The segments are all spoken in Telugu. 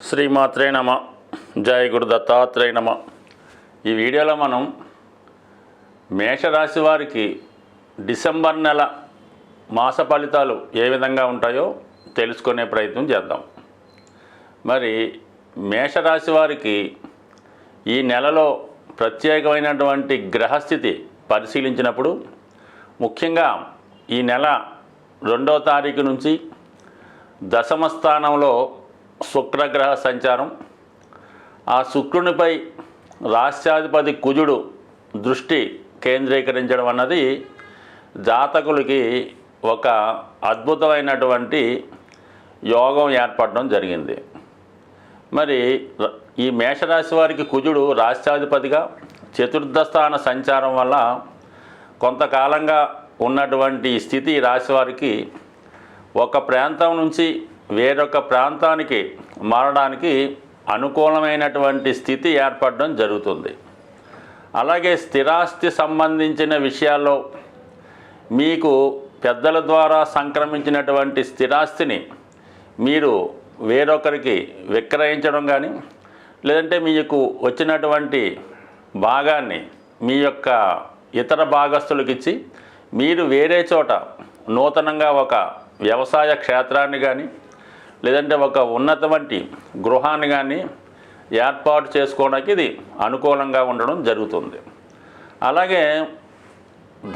శ్రీమాత్రే నమ. జయ గురు దత్తాత్రేయ నమ. ఈ వీడియోలో మనం మేషరాశి వారికి డిసెంబర్ నెల మాస ఫలితాలు ఏ విధంగా ఉంటాయో తెలుసుకునే ప్రయత్నం చేద్దాం. మరి మేషరాశి వారికి ఈ నెలలో ప్రత్యేకమైనటువంటి గ్రహస్థితి పరిశీలించినప్పుడు ముఖ్యంగా ఈ నెల రెండో తారీఖు నుంచి దశమ స్థానంలో శుక్రగ్రహ సంచారం. ఆ శుక్రునిపై రాష్ట్రాధిపతి కుజుడు దృష్టి కేంద్రీకరించడం అన్నది జాతకులకి ఒక అద్భుతమైనటువంటి యోగం ఏర్పడడం జరిగింది. మరి ఈ మేషరాశి వారికి కుజుడు రాష్ట్రాధిపతిగా చతుర్థ స్థాన సంచారం వల్ల కొంతకాలంగా ఉన్నటువంటి స్థితి రాశివారికి రాశి వారికి ఒక ప్రాంతం నుంచి వేరొక ప్రాంతానికి మారడానికి అనుకూలమైనటువంటి స్థితి ఏర్పడడం జరుగుతుంది. అలాగే స్థిరాస్తి సంబంధించిన విషయాల్లో మీకు పెద్దల ద్వారా సంక్రమించినటువంటి స్థిరాస్తిని మీరు వేరొకరికి విక్రయించడం కానీ లేదంటే మీకు వచ్చినటువంటి భాగాన్ని మీ యొక్క ఇతర భాగస్తులకు ఇచ్చి మీరు వేరే చోట నూతనంగా ఒక వ్యవసాయ క్షేత్రాన్ని కానీ లేదంటే ఒక ఉన్నతవంటి గృహాన్ని కానీ ఏర్పాటు చేసుకోవడానికి ఇది అనుకూలంగా ఉండడం జరుగుతుంది. అలాగే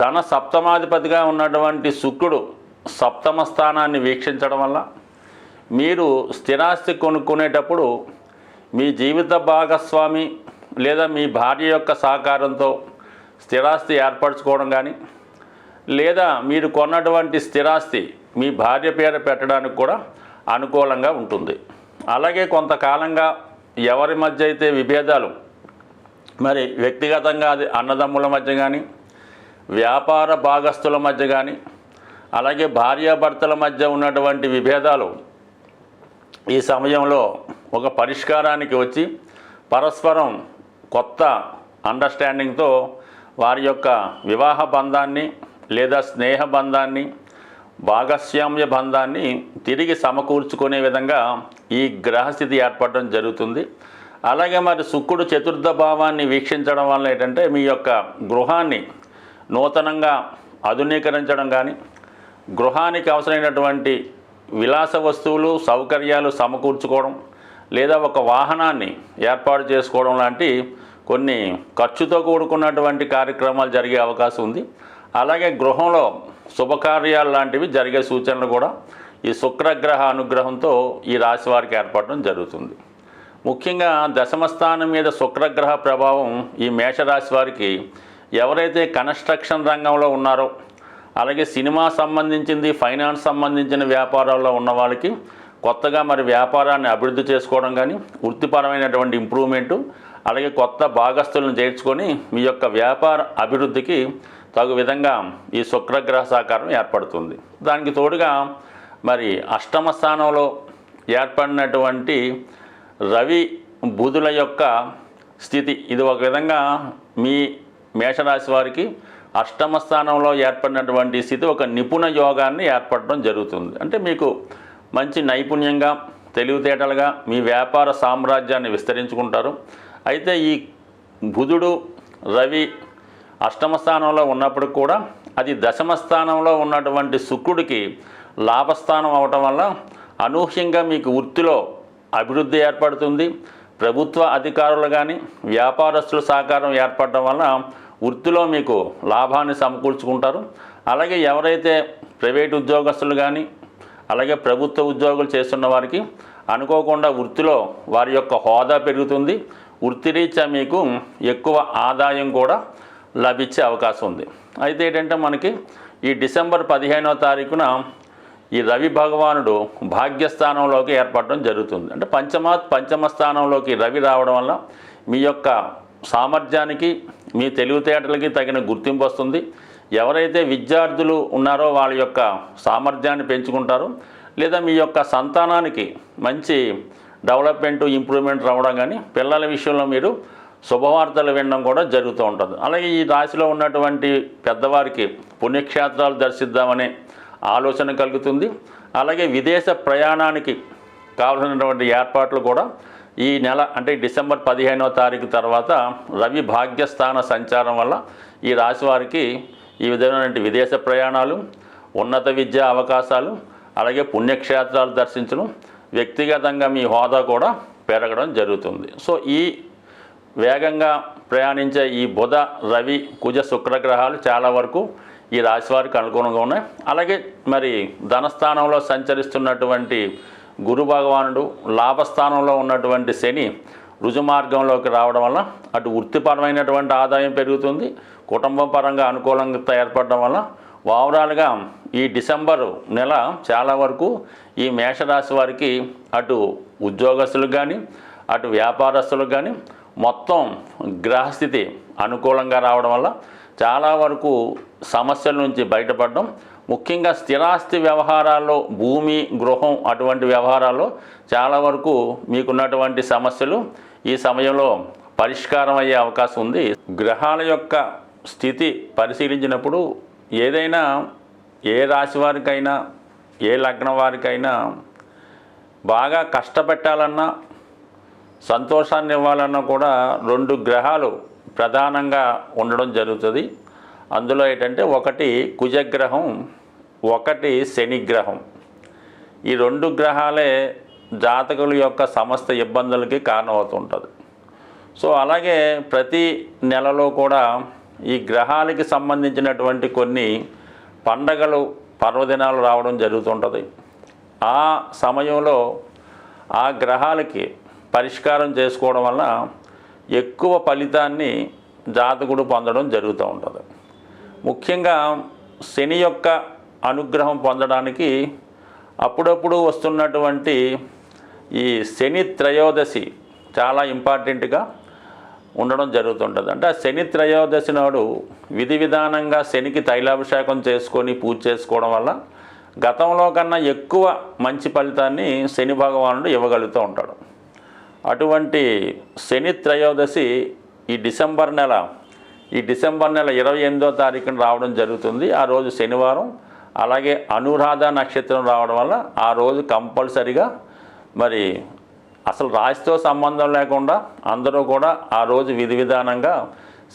ధన సప్తమాధిపతిగా ఉన్నటువంటి శుక్రుడు సప్తమ స్థానాన్ని వీక్షించడం వల్ల మీరు స్థిరాస్తి కొనుక్కునేటప్పుడు మీ జీవిత భాగస్వామి లేదా మీ భార్య యొక్క సహకారంతో స్థిరాస్తి ఏర్పరచుకోవడం కానీ లేదా మీరు కొన్నటువంటి స్థిరాస్తి మీ భార్య పేర పెట్టడానికి కూడా అనుకూలంగా ఉంటుంది. అలాగే కొంతకాలంగా ఎవరి మధ్య అయితే విభేదాలు మరి వ్యక్తిగతంగా అది అన్నదమ్ముల మధ్య కానీ వ్యాపార భాగస్తుల మధ్య కానీ అలాగే భార్యాభర్తల మధ్య ఉన్నటువంటి విభేదాలు ఈ సమయంలో ఒక పరిష్కారానికి వచ్చి పరస్పరం కొత్త అండర్స్టాండింగ్తో వారి యొక్క వివాహ బంధాన్ని లేదా స్నేహ బంధాన్ని భాగస్వామ్య బంధాన్ని తిరిగి సమకూర్చుకునే విధంగా ఈ గ్రహస్థితి ఏర్పడడం జరుగుతుంది. అలాగే మరి శుక్రుడు చతుర్థ భావాన్ని వీక్షించడం వల్ల ఏంటంటే మీ యొక్క గృహాన్ని నూతనంగా ఆధునీకరించడం కానీ గృహానికి అవసరమైనటువంటి విలాస వస్తువులు సౌకర్యాలు సమకూర్చుకోవడం లేదా ఒక వాహనాన్ని ఏర్పాటు చేసుకోవడం లాంటి కొన్ని ఖర్చుతో కూడుకున్నటువంటి కార్యక్రమాలు జరిగే అవకాశం ఉంది. అలాగే గృహంలో శుభకార్యాలు లాంటివి జరిగే సూచనలు కూడా ఈ శుక్రగ్రహ అనుగ్రహంతో ఈ రాశి వారికి ఏర్పడడం జరుగుతుంది. ముఖ్యంగా దశమస్థానం మీద శుక్రగ్రహ ప్రభావం ఈ మేషరాశి వారికి ఎవరైతే కన్స్ట్రక్షన్ రంగంలో ఉన్నారో అలాగే సినిమా సంబంధించింది ఫైనాన్స్ సంబంధించిన వ్యాపారాల్లో ఉన్న వాళ్ళకి కొత్తగా మరి వ్యాపారాన్ని అభివృద్ధి చేసుకోవడం కానీ వృత్తిపరమైనటువంటి ఇంప్రూవ్మెంటు అలాగే కొత్త భాగస్తులను చేర్చుకొని మీ యొక్క వ్యాపార అభివృద్ధికి తగు విధంగా ఈ శుక్రగ్రహ సహకారం ఏర్పడుతుంది. దానికి తోడుగా మరి అష్టమ స్థానంలో ఏర్పడినటువంటి రవి బుధుల యొక్క స్థితి. ఇది ఒక విధంగా మీ మేషరాశి వారికి అష్టమ స్థానంలో ఏర్పడినటువంటి స్థితి ఒక నిపుణ యోగాన్ని ఏర్పడడం జరుగుతుంది. అంటే మీకు మంచి నైపుణ్యంగా తెలివితేటలుగా మీ వ్యాపార సామ్రాజ్యాన్ని విస్తరించుకుంటారు. అయితే ఈ బుధుడు రవి అష్టమ స్థానంలో ఉన్నప్పుడు కూడా అది దశమ స్థానంలో ఉన్నటువంటి శుక్రుడికి లాభస్థానం అవటం వల్ల అనూహ్యంగా మీకు వృత్తిలో అభివృద్ధి ఏర్పడుతుంది. ప్రభుత్వ అధికారులు కానీ వ్యాపారస్తుల సహకారం ఏర్పడడం వల్ల వృత్తిలో మీకు లాభాన్ని సమకూర్చుకుంటారు. అలాగే ఎవరైతే ప్రైవేట్ ఉద్యోగస్తులు కానీ అలాగే ప్రభుత్వ ఉద్యోగులు చేస్తున్న వారికి అనుకోకుండా వృత్తిలో వారి యొక్క హోదా పెరుగుతుంది. వృత్తిరీత్యా మీకు ఎక్కువ ఆదాయం కూడా లభించే అవకాశం ఉంది. అయితే ఏంటంటే మనకి ఈ డిసెంబర్ పదిహేనో తారీఖున ఈ రవి భగవానుడు భాగ్యస్థానంలోకి ఏర్పడడం జరుగుతుంది. అంటే పంచమ పంచమ స్థానంలోకి రవి రావడం వల్ల మీ యొక్క సామర్థ్యానికి మీ తెలివితేటలకి తగిన గుర్తింపు వస్తుంది. ఎవరైతే విద్యార్థులు ఉన్నారో వాళ్ళ యొక్క సామర్థ్యాన్ని పెంచుకుంటారో. లేదా మీ యొక్క సంతానానికి మంచి డెవలప్మెంట్ ఇంప్రూవ్మెంట్ రావడం కానీ పిల్లల విషయంలో మీరు శుభవార్తలు వినడం కూడా జరుగుతూ ఉంటుంది. అలాగే ఈ రాశిలో ఉన్నటువంటి పెద్దవారికి పుణ్యక్షేత్రాలు దర్శిద్దామనే ఆలోచన కలుగుతుంది. అలాగే విదేశ ప్రయాణానికి కావలసినటువంటి ఏర్పాట్లు కూడా ఈ నెల అంటే డిసెంబర్ పదిహేనవ తారీఖు తర్వాత రవి భాగ్యస్థాన సంచారం వల్ల ఈ రాశి వారికి ఈ విధమైనటువంటి విదేశ ప్రయాణాలు ఉన్నత విద్యా అవకాశాలు అలాగే పుణ్యక్షేత్రాలు దర్శించడం వ్యక్తిగతంగా మీ హోదా కూడా పెరగడం జరుగుతుంది. సో ఈ వేగంగా ప్రయాణించే ఈ బుధ రవి కుజ శుక్రగ్రహాలు చాలా వరకు ఈ రాశి వారికి అనుగుణంగా ఉన్నాయి. అలాగే మరి ధనస్థానంలో సంచరిస్తున్నటువంటి గురు భగవానుడు లాభస్థానంలో ఉన్నటువంటి శని రుజుమార్గంలోకి రావడం వల్ల అటు వృత్తిపరమైనటువంటి ఆదాయం పెరుగుతుంది. కుటుంబ పరంగా అనుకూలంగా ఏర్పడడం వల్ల ఓవరాల్గా ఈ డిసెంబరు నెల చాలా వరకు ఈ మేషరాశి వారికి అటు ఉద్యోగస్తులకు కానీ అటు వ్యాపారస్తులకు కానీ మొత్తం గ్రహస్థితి అనుకూలంగా రావడం వల్ల చాలా వరకు సమస్యల నుంచి బయటపడడం ముఖ్యంగా స్థిరాస్తి వ్యవహారాల్లో భూమి గృహం అటువంటి వ్యవహారాల్లో చాలా వరకు మీకున్నటువంటి సమస్యలు ఈ సమయంలో పరిష్కారం అయ్యే అవకాశం ఉంది. గ్రహాల యొక్క స్థితి పరిశీలించినప్పుడు ఏదైనా ఏ రాశి వారికైనా ఏ లగ్నం వారికైనా బాగా కష్టపెట్టాలన్నా సంతోషాన్ని ఇవ్వాలన్నా కూడా రెండు గ్రహాలు ప్రధానంగా ఉండడం జరుగుతుంది. అందులో ఏంటంటే ఒకటి కుజగ్రహం ఒకటి శనిగ్రహం. ఈ రెండు గ్రహాలే జాతకుల యొక్క సమస్త ఇబ్బందులకి కారణమవుతుంటుంది. సో అలాగే ప్రతి నెలలో కూడా ఈ గ్రహాలకి సంబంధించినటువంటి కొన్ని పండగలు పర్వదినాలు రావడం జరుగుతుంటుంది. ఆ సమయంలో ఆ గ్రహాలకి పరిష్కారం చేసుకోవడం వల్ల ఎక్కువ ఫలితాన్ని జాతకుడు పొందడం జరుగుతూ ఉంటుంది. ముఖ్యంగా శని యొక్క అనుగ్రహం పొందడానికి అప్పుడప్పుడు వస్తున్నటువంటి ఈ శని త్రయోదశి చాలా ఇంపార్టెంట్గా ఉండడం జరుగుతుంటుంది. అంటే ఆ శని త్రయోదశి నాడు విధి విధానంగా శనికి తైలాభిషేకం చేసుకొని పూజ చేసుకోవడం వల్ల గతంలో కన్నా ఎక్కువ మంచి ఫలితాన్ని శని భగవానుడు ఇవ్వగలుగుతూ ఉంటాడు. అటువంటి శని త్రయోదశి ఈ డిసెంబర్ నెల ఈ డిసెంబర్ నెల ఇరవై ఎనిమిదో తారీఖున రావడం జరుగుతుంది. ఆ రోజు శనివారం అలాగే అనురాధ నక్షత్రం రావడం వల్ల ఆ రోజు కంపల్సరిగా మరి అసలు రాశితో సంబంధం లేకుండా అందరూ కూడా ఆ రోజు విధి విధానంగా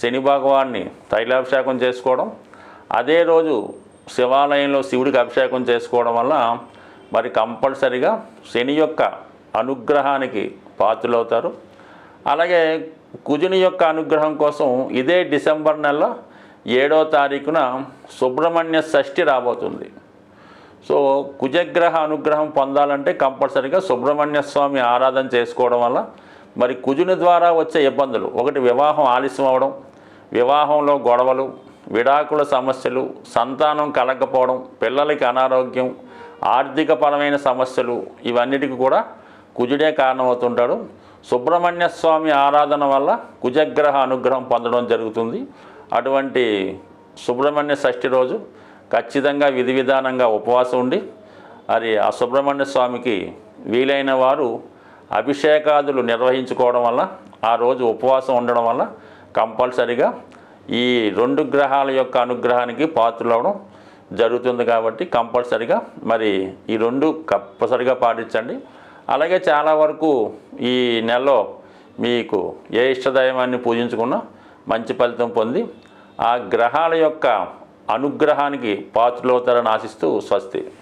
శని భగవాన్ని తైలాభిషేకం చేసుకోవడం అదే రోజు శివాలయంలో శివుడికి అభిషేకం చేసుకోవడం వల్ల మరి కంపల్సరిగా శని యొక్క అనుగ్రహానికి పాత్రులవుతారు. అలాగే కుజుని యొక్క అనుగ్రహం కోసం ఇదే డిసెంబర్ నెల ఏడో తారీఖున సుబ్రహ్మణ్య షష్ఠి రాబోతుంది. సో కుజగ్రహ అనుగ్రహం పొందాలంటే కంపల్సరీగా సుబ్రహ్మణ్య స్వామి ఆరాధన చేసుకోవడం వల్ల మరి కుజుని ద్వారా వచ్చే ఇబ్బందులు ఒకటి వివాహం ఆలస్యం అవడం వివాహంలో గొడవలు విడాకుల సమస్యలు సంతానం కలగకపోవడం పిల్లలకి అనారోగ్యం ఆర్థికపరమైన సమస్యలు ఇవన్నిటికీ కూడా కుజుడే కారణమవుతుంటాడు. సుబ్రహ్మణ్య స్వామి ఆరాధన వల్ల కుజగ్రహ అనుగ్రహం పొందడం జరుగుతుంది. అటువంటి సుబ్రహ్మణ్య షష్ఠి రోజు ఖచ్చితంగా విధి విధానంగా ఉపవాసం ఉండి మరి ఆ సుబ్రహ్మణ్య స్వామికి వీలైన వారు అభిషేకాదులు నిర్వహించుకోవడం వల్ల ఆ రోజు ఉపవాసం ఉండడం వల్ల కంపల్సరిగా ఈ రెండు గ్రహాల యొక్క అనుగ్రహానికి పాత్రలవడం జరుగుతుంది కాబట్టి కంపల్సరిగా మరి ఈ రెండు కంపల్సరిగా పాటించండి. అలాగే చాలా వరకు ఈ నెలలో మీకు ఏ ఇష్టదైవాన్ని పూజించుకున్నా మంచి ఫలితం పొంది ఆ గ్రహాల యొక్క అనుగ్రహానికి పాత్రలవుతారని ఆశిస్తూ స్వస్తి.